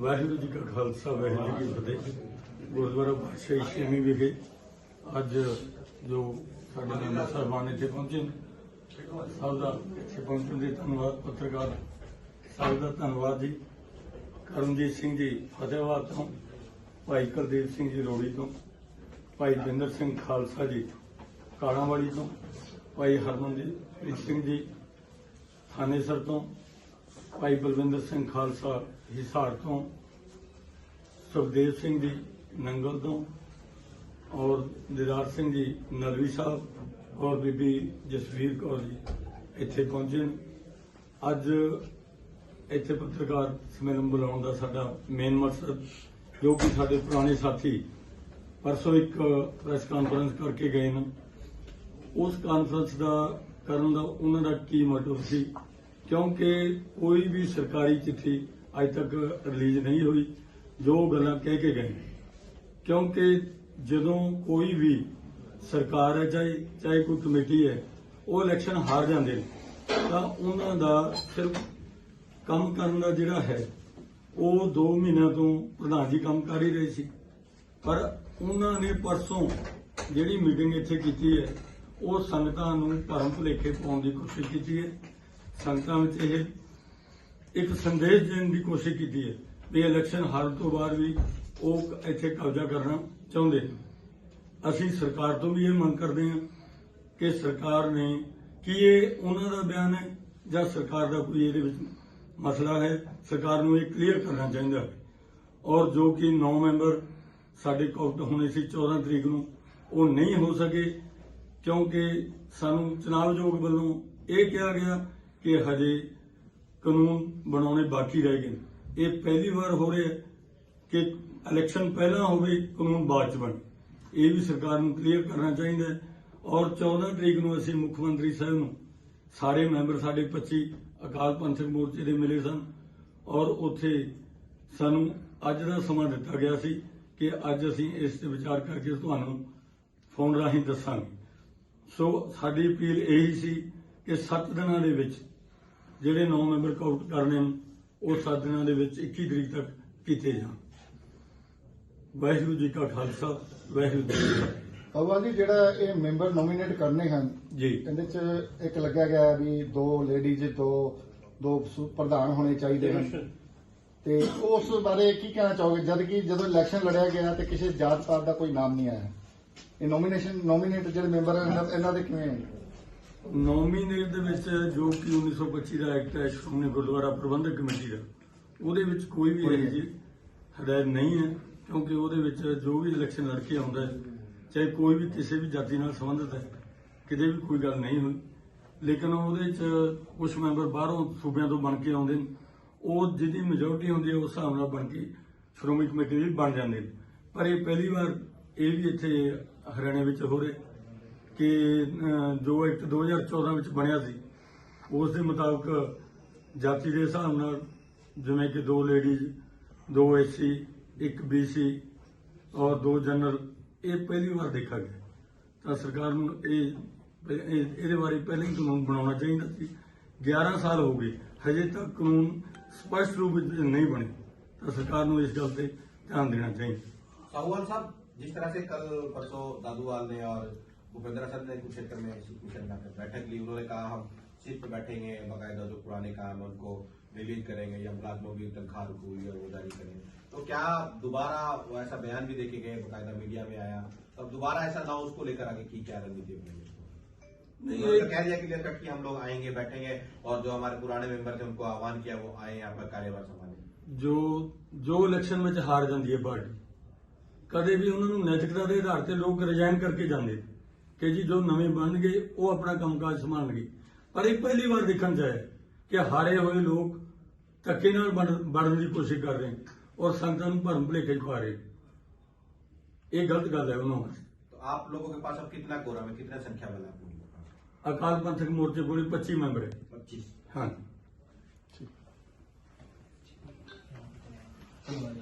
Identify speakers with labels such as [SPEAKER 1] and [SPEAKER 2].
[SPEAKER 1] ਵਾਹਿਗੁਰੂ ਜੀ ਕਾ ਖਾਲਸਾ, ਵਾਹਿਗੁਰੂ ਜੀ ਕੀ ਫਤਿਹ। ਗੁਰਦੁਆਰਾ ਪਾਤਸ਼ਾਹੀ ਛੇਵੀਂ ਵਿਖੇ ਅੱਜ ਜੋ ਸਾਡੇ ਮੈਂਬਰ ਸਾਹਿਬਾਨ ਇੱਥੇ ਪਹੁੰਚੇ ਨੇ, ਸਭ ਦਾ ਇੱਥੇ ਪਹੁੰਚਣ ਦੇ ਧੰਨਵਾਦ ਪੱਤਰਕਾਰ ਸਭ ਦਾ ਧੰਨਵਾਦ ਜੀ। ਕਰਮਜੀਤ ਸਿੰਘ ਜੀ ਫਤਿਹਾਬਾਦ ਤੋਂ, ਭਾਈ ਕੁਲਦੀਪ ਸਿੰਘ ਜੀ ਰੋੜੀ ਤੋਂ, ਭਾਈ ਬਿੰਦਰ ਸਿੰਘ ਖਾਲਸਾ ਜੀ ਕਾਲਾਂਵਾਲੀ ਤੋਂ, ਭਾਈ ਹਰਮਨਦੀਪ ਸਿੰਘ ਜੀ ਥਾਨੇਸਰ ਤੋਂ ਭਾਈ ਬਲਵਿੰਦਰ ਸਿੰਘ ਖਾਲਸਾ ਹਿਸਾਰ ਤੋਂ, ਸੁਖਦੇਵ ਸਿੰਘ ਜੀ ਨੰਗਲ ਤੋਂ ਔਰ ਦਿਦਾਰ ਸਿੰਘ ਜੀ ਨਲਵੀ ਸਾਹਿਬ ਔਰ ਬੀਬੀ ਜਸਵੀਰ ਕੌਰ ਜੀ ਇੱਥੇ ਪਹੁੰਚੇ ਨੇ। ਅੱਜ ਇੱਥੇ ਪੱਤਰਕਾਰ ਸੰਮੇਲਨ ਬੁਲਾਉਣ ਦਾ ਸਾਡਾ ਮੇਨ ਮਕਸਦ, ਜੋ ਕਿ ਸਾਡੇ ਪੁਰਾਣੇ ਸਾਥੀ ਪਰਸੋਂ ਇੱਕ ਪ੍ਰੈਸ ਕਾਨਫਰੰਸ ਕਰਕੇ ਗਏ ਨੇ। ਉਸ ਕਾਨਫਰੰਸ ਦਾ ਕਰਨ ਦਾ ਉਹਨਾਂ ਦਾ ਕੀ ਮਤਲਬ ਸੀ? ਕਿਉਂਕਿ ਕੋਈ ਵੀ ਸਰਕਾਰੀ ਚਿੱਠੀ ਅੱਜ ਤੱਕ ਰਿਲੀਜ਼ ਨਹੀਂ ਹੋਈ, ਜੋ ਗੱਲਾਂ ਕਹਿ ਕੇ ਗਏ ਕਿਉਂਕਿ ਜਦੋਂ ਕੋਈ ਵੀ ਸਰਕਾਰ ਹੈ, ਚਾਹੇ ਚਾਹੇ ਕੋਈ ਕਮੇਟੀ ਹੈ, ਉਹ ਇਲੈਕਸ਼ਨ ਹਾਰ ਜਾਂਦੇ ਨੇ, ਤਾਂ ਉਹਨਾਂ ਦਾ ਸਿਰਫ ਕੰਮ ਕਰਨ ਦਾ ਜਿਹੜਾ ਹੈ, ਉਹ 2 ਮਹੀਨਿਆਂ ਤੋਂ ਪ੍ਰਧਾਨ ਜੀ ਕੰਮ ਕਰ ਹੀ ਰਹੇ ਸੀ। ਪਰ ਉਹਨਾਂ ਨੇ ਪਰਸੋਂ ਜਿਹੜੀ ਮੀਟਿੰਗ ਇੱਥੇ ਕੀਤੀ ਹੈ, ਉਹ ਸੰਗਤਾਂ ਨੂੰ ਭਰਮ ਭੁਲੇਖੇ ਪਾਉਣ ਦੀ ਕੋਸ਼ਿਸ਼ ਕੀਤੀ ਹੈ। ਸੰਗਤਾਂ ਵਿੱਚ ਇਹ ਇੱਕ ਸੰਦੇਸ਼ ਦੇਣ ਦੀ ਕੋਸ਼ਿਸ਼ ਕੀਤੀ ਹੈ ਵੀ ਇਲੈਕਸ਼ਨ ਹਾਰਨ ਤੋਂ ਬਾਅਦ ਵੀ ਉਹ ਇੱਥੇ ਕਬਜ਼ਾ ਕਰਨਾ ਚਾਹੁੰਦੇ ਨੇ ਅਸੀਂ ਸਰਕਾਰ ਤੋਂ ਵੀ ਇਹ ਮੰਗ ਕਰਦੇ ਹਾਂ ਕਿ ਸਰਕਾਰ ਨੇ ਕੀ ਇਹ ਉਹਨਾਂ ਦਾ ਬਿਆਨ ਹੈ ਜਾਂ ਸਰਕਾਰ ਦਾ ਕੋਈ ਇਹਦੇ ਵਿੱਚ ਮਸਲਾ ਹੈ, ਸਰਕਾਰ ਨੂੰ ਇਹ ਕਲੀਅਰ ਕਰਨਾ ਚਾਹੀਦਾ ਹੈ। ਔਰ ਜੋ ਕਿ 9 ਮੈਂਬਰ ਸਾਡੇ ਕਾਊਂਟ ਹੋਣੇ ਸੀ 14 ਤਰੀਕ ਨੂੰ, ਉਹ ਨਹੀਂ ਹੋ ਸਕੇ ਕਿਉਂਕਿ ਸਾਨੂੰ ਚੁਣਾਵ ਆਯੋਗ ਵੱਲੋਂ ਇਹ ਕਿਹਾ ਗਿਆ ਕਿ ਹਜੇ ਕਾਨੂੰਨ ਬਣਾਉਣੇ ਬਾਕੀ ਰਹਿ ਗਏ ਨੇ। ਇਹ ਪਹਿਲੀ ਵਾਰ ਹੋ ਰਿਹਾ ਕਿ ਇਲੈਕਸ਼ਨ ਪਹਿਲਾਂ ਹੋਵੇ ਕਾਨੂੰਨ ਬਾਅਦ ਚ ਬਣੇ। ਇਹ ਵੀ ਸਰਕਾਰ ਨੂੰ ਕਲੀਅਰ ਕਰਨਾ ਚਾਹੀਦਾ ਔਰ 14 ਤਰੀਕ ਨੂੰ ਅਸੀਂ ਮੁੱਖ ਮੰਤਰੀ ਸਾਹਿਬ ਨੂੰ, ਸਾਰੇ ਮੈਂਬਰ ਸਾਡੇ 25 ਅਕਾਲ ਪੰਥਕ ਮੋਰਚੇ ਦੇ ਮਿਲੇ ਸਨ। ਔਰ ਉੱਥੇ ਸਾਨੂੰ ਅੱਜ ਦਾ ਸਮਾਂ ਦਿੱਤਾ ਗਿਆ ਸੀ ਕਿ ਅੱਜ ਅਸੀਂ ਇਸ ਤੇ ਵਿਚਾਰ ਕਰਕੇ ਤੁਹਾਨੂੰ ਫੋਨ ਰਾਹੀਂ ਦੱਸਾਂਗੇ। ਸੋ ਸਾਡੀ ਅਪੀਲ ਇਹੀ ਸੀ ਕਿ 7 ਦਿਨਾਂ ਦੇ ਵਿੱਚ ਜਿਹੜੇ 9 ਮੈਂਬਰ ਕਾਊਂਟ ਕਰਨੇ ਉਹ 7 ਦਿਨਾਂ ਦੇ ਵਿੱਚ 21 ਤਰੀਕ ਤੱਕ ਕੀਤੇ ਜਾਣ। ਵਾਹਿਗੁਰੂ ਜੀ ਕਾ ਖਾਲਸਾ ਵਾਹਿਗੁਰੂ ਜੀ ਕੀ ਫਤਿਹ।
[SPEAKER 2] ਜੀ ਜਿਹੜਾ ਇਹ ਮੈਂਬਰ ਨੋਮੀਨੇਟ ਕਰਨੇ ਹਨ
[SPEAKER 1] ਜੀ।
[SPEAKER 2] ਇਹਦੇ ਚ ਇੱਕ ਲੱਗਿਆ ਗਿਆ ਵੀ ਦੋ ਲੇਡੀਜ਼ ਦੋ ਦੋ ਪ੍ਰਧਾਨ ਹੋਣੇ ਚਾਹੀਦੇ ਹਨ। ਤੇ ਉਸ ਬਾਰੇ ਕੀ ਕਹਿਣਾ ਚਾਹੋਗੇ? ਜਦ ਕਿ ਜਦੋਂ ਇਲੈਕਸ਼ਨ ਲੜਿਆ ਗਿਆ ਤੇ ਕਿਸੇ ਜਾਤ ਪਾਤ ਦਾ ਕੋਈ ਨਾਮ ਨਹੀਂ ਆਇਆ। ਇਹ ਨੋਮੀਨੇਸ਼ਨ ਨੋਮੀਨੇਟ ਜਿਹੜੇ ਮੈਂਬਰ ਹਨ ਇਹਨਾਂ- ਦੇ ਕਿਵੇਂ ਹੈ
[SPEAKER 1] ਨੋਮੀਨੇਟ ਦੇ ਵਿੱਚ ਜੋ ਕਿ 1925 ਦਾ ਐਕਟ ਹੈ, ਸ਼੍ਰੋਮਣੀ ਗੁਰਦੁਆਰਾ ਪ੍ਰਬੰਧਕ ਕਮੇਟੀ ਦਾ, ਉਹਦੇ ਵਿੱਚ ਕੋਈ ਵੀ ਇਹੋ ਜਿਹੀ ਹਦਾਇਤ ਨਹੀਂ ਹੈ, ਕਿਉਂਕਿ ਉਹਦੇ ਵਿੱਚ ਜੋ ਵੀ ਇਲੈਕਸ਼ਨ ਲੜ ਕੇ ਆਉਂਦਾ ਹੈ, ਚਾਹੇ ਕੋਈ ਵੀ ਕਿਸੇ ਵੀ ਜਾਤੀ ਨਾਲ ਸੰਬੰਧਿਤ ਹੈ, ਕਿਤੇ ਵੀ ਕੋਈ ਗੱਲ ਨਹੀਂ ਹੋਈ। ਲੇਕਿਨ ਉਹਦੇ ਚ ਕੁਝ ਮੈਂਬਰ ਬਾਹਰੋਂ ਸੂਬਿਆਂ ਤੋਂ ਬਣ ਕੇ ਆਉਂਦੇ ਨੇ, ਉਹ ਜਿਹਦੀ ਮੈਜੋਰਟੀ ਹੁੰਦੀ ਹੈ, ਉਸ ਹਿਸਾਬ ਨਾਲ ਬਣ ਕੇ ਸ਼੍ਰੋਮਣੀ ਕਮੇਟੀ ਵੀ ਬਣ ਜਾਂਦੇ ਨੇ। ਪਰ ਇਹ ਪਹਿਲੀ ਵਾਰ ਇਹ ਵੀ ਇੱਥੇ ਹਰਿਆਣਾ ਵਿੱਚ ਹੋ ਰਿਹਾ ਕਿ ਜੋ ਐਕਟ 2014 ਵਿੱਚ ਬਣਿਆ ਸੀ, ਉਸ ਦੇ ਮੁਤਾਬਕ ਜਾਤੀ ਦੇ ਹਿਸਾਬ ਨਾਲ ਜਿਵੇਂ ਕਿ ਦੋ ਲੇਡੀਜ਼ ਦੋ ਐਸਸੀ ਇੱਕ ਬੀਸੀ ਔਰ ਦੋ ਜਨਰਲ ਇਹ ਪਹਿਲੀ ਵਾਰ ਦੇਖਾ ਗਿਆ। ਤਾਂ ਸਰਕਾਰ ਨੂੰ ਇਹ ਇਹਦੇ ਬਾਰੇ ਪਹਿਲਾਂ ਹੀ ਕਾਨੂੰਨ ਬਣਾਉਣਾ ਚਾਹੀਦਾ ਸੀ। 11 ਸਾਲ ਹੋ ਗਏ, ਹਜੇ ਤੱਕ ਕਾਨੂੰਨ ਸਪਸ਼ਟ ਰੂਪ ਵਿੱਚ ਨਹੀਂ ਬਣੇ। ਤਾਂ ਸਰਕਾਰ ਨੂੰ ਇਸ ਗੱਲ ਤੇ ਧਿਆਨ ਦੇਣਾ ਚਾਹੀਦਾ।
[SPEAKER 3] ਸਾਹੂਵਾਲ ਸਾਹਿਬ, ਜਿਸ ਤਰ੍ਹਾਂ ਸੇ ਕੱਲ ਪਰਸੋਂ ਦਾਦੂਵਾਲ ਨੇ ਔਰ भूपेंद्र सर ने कुरुक्षेत्र में कुरुक्षेत्र में आकर बैठक ली उन्होंने कहा हम सीट पर बैठेंगे बाकायदा जो पुराने काम है उनको रिलीज करेंगे या मुलाजमों की तनख्वाह रुकी हुई है वो जारी करेंगे तो क्या दोबारा वो ऐसा बयान भी देखे गए बाकायदा मीडिया में आया तो अब दोबारा ऐसा ना हो उसको लेकर आगे की क्या रणनीति अपनी
[SPEAKER 1] नहीं,
[SPEAKER 3] उन्होंने
[SPEAKER 1] ये-
[SPEAKER 3] कह दिया क्लियर कट कि हम लोग आएंगे बैठेंगे और जो हमारे पुराने मेंबर थे उनको आह्वान किया वो आए यहाँ पर कार्यभार संभालें
[SPEAKER 1] ਜੋ ਜੋ ਇਲੈਕਸ਼ਨ ਵਿੱਚ ਹਾਰ ਜਾਂਦੀ ਹੈ ਪਾਰਟੀ ਕਦੇ ਵੀ ਉਹਨਾਂ ਨੂੰ ਨੈਤਿਕਤਾ ਦੇ ਆਧਾਰ ਤੇ ਲੋਕ ਰਿਜ਼ਾਈਨ ਕਰਕੇ ਜਾਂਦੇ ਨੇ ਕਿ ਜੀ ਜੋ ਨਵੇਂ ਬਣਨਗੇ ਉਹ ਆਪਣਾ ਕੰਮਕਾਜ ਸੰਭਾਲਣਗੇ ਪਰ ਇਹ ਪਹਿਲੀ ਵਾਰ ਦੇਖਣ ਚ ਆਇਆ ਕਿ ਹਾਰੇ ਹੋਏ ਲੋਕ ਧੱਕੇ ਨਾਲ ਬਣ- ਬਣਨ ਦੀ ਕੋਸ਼ਿਸ਼ ਕਰ ਰਹੇ ਨੇ ਔਰ ਸੰਗਤਾਂ ਨੂੰ ਭਰਮ ਭੁਲੇਖੇ ਖਵਾ ਰਹੇ ਨੇ। ਇਹ ਗਲਤ ਗੱਲ ਹੈ ਉਹਨਾਂ ਵਾਸਤੇ
[SPEAKER 3] तो आप लोगों के पास अब कितना कोरम है कितना संख्या बल है आप लोगों के पास
[SPEAKER 1] ਅਕਾਲ ਪੰਥਕ ਮੋਰਚੇ ਕੋਲ 25 ਮੈਂਬਰ ਹੈ
[SPEAKER 3] पच्चीस
[SPEAKER 1] ਹਾਂ
[SPEAKER 2] ਧੰਨਵਾਦ